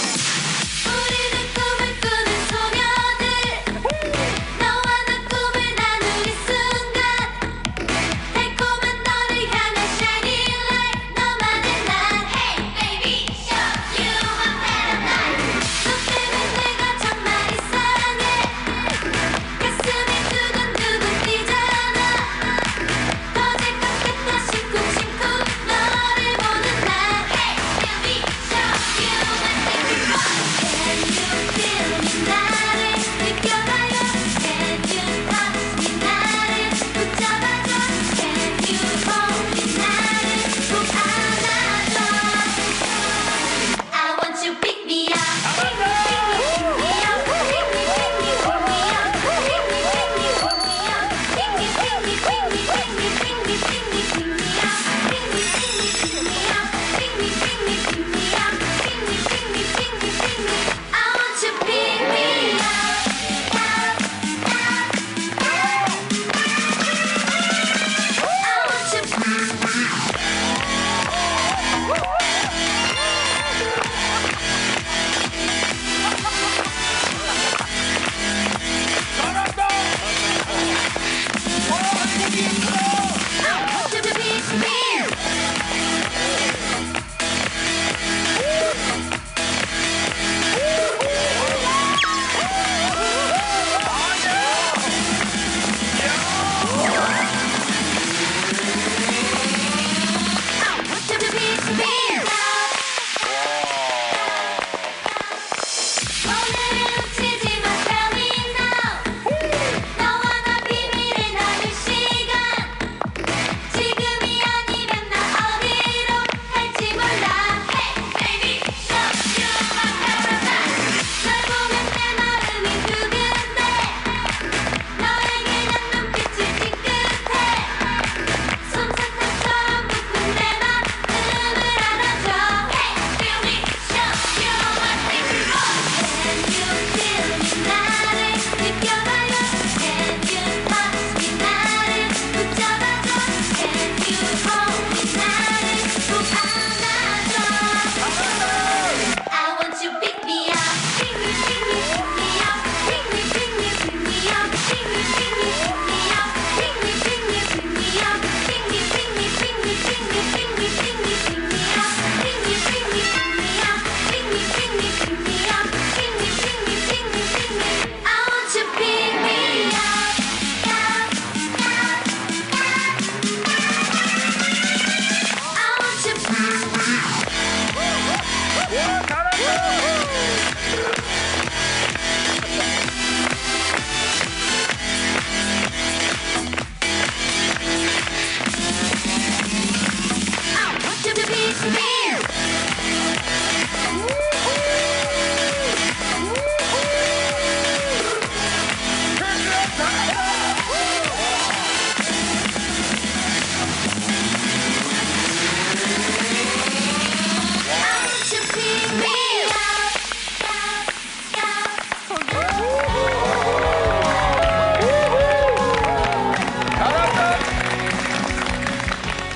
Oh.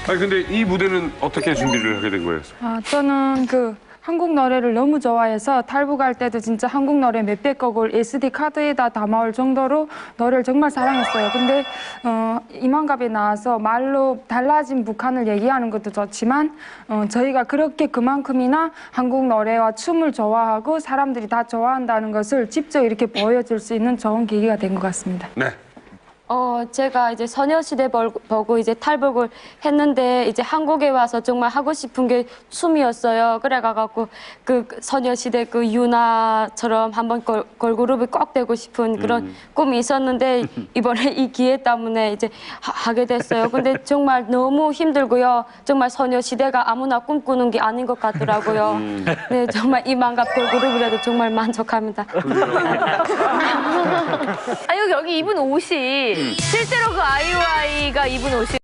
아니 근데 이 무대는 어떻게 준비를 하게 된 거예요? 아, 저는 그 한국 노래를 너무 좋아해서 탈북할 때도 진짜 한국 노래 몇백 곡을 SD 카드에다 담아올 정도로 노래를 정말 사랑했어요. 근데 어, 이만갑에 나와서 말로 달라진 북한을 얘기하는 것도 좋지만 어, 저희가 그렇게 그만큼이나 한국 노래와 춤을 좋아하고 사람들이 다 좋아한다는 것을 직접 이렇게 보여줄 수 있는 좋은 계기가 된 것 같습니다. 네. 어, 제가 이제 소녀시대 벌- 보고 이제 탈북을 했는데 이제 한국에 와서 정말 하고 싶은 게 춤이었어요. 그래가갖고 그 소녀시대 그 유나처럼 한번 걸, 걸그룹이 꼭 되고 싶은 그런 꿈이 있었는데 이번에 이 기회 때문에 이제 하, 게 됐어요. 근데 정말 너무 힘들고요. 정말 소녀시대가 아무나 꿈꾸는 게 아닌 것 같더라고요. 네, 정말 이만갑 걸그룹이라도 정말 만족합니다. 아 여기 여기 입은 옷이 실제로 그 아이오아이가 입은 옷이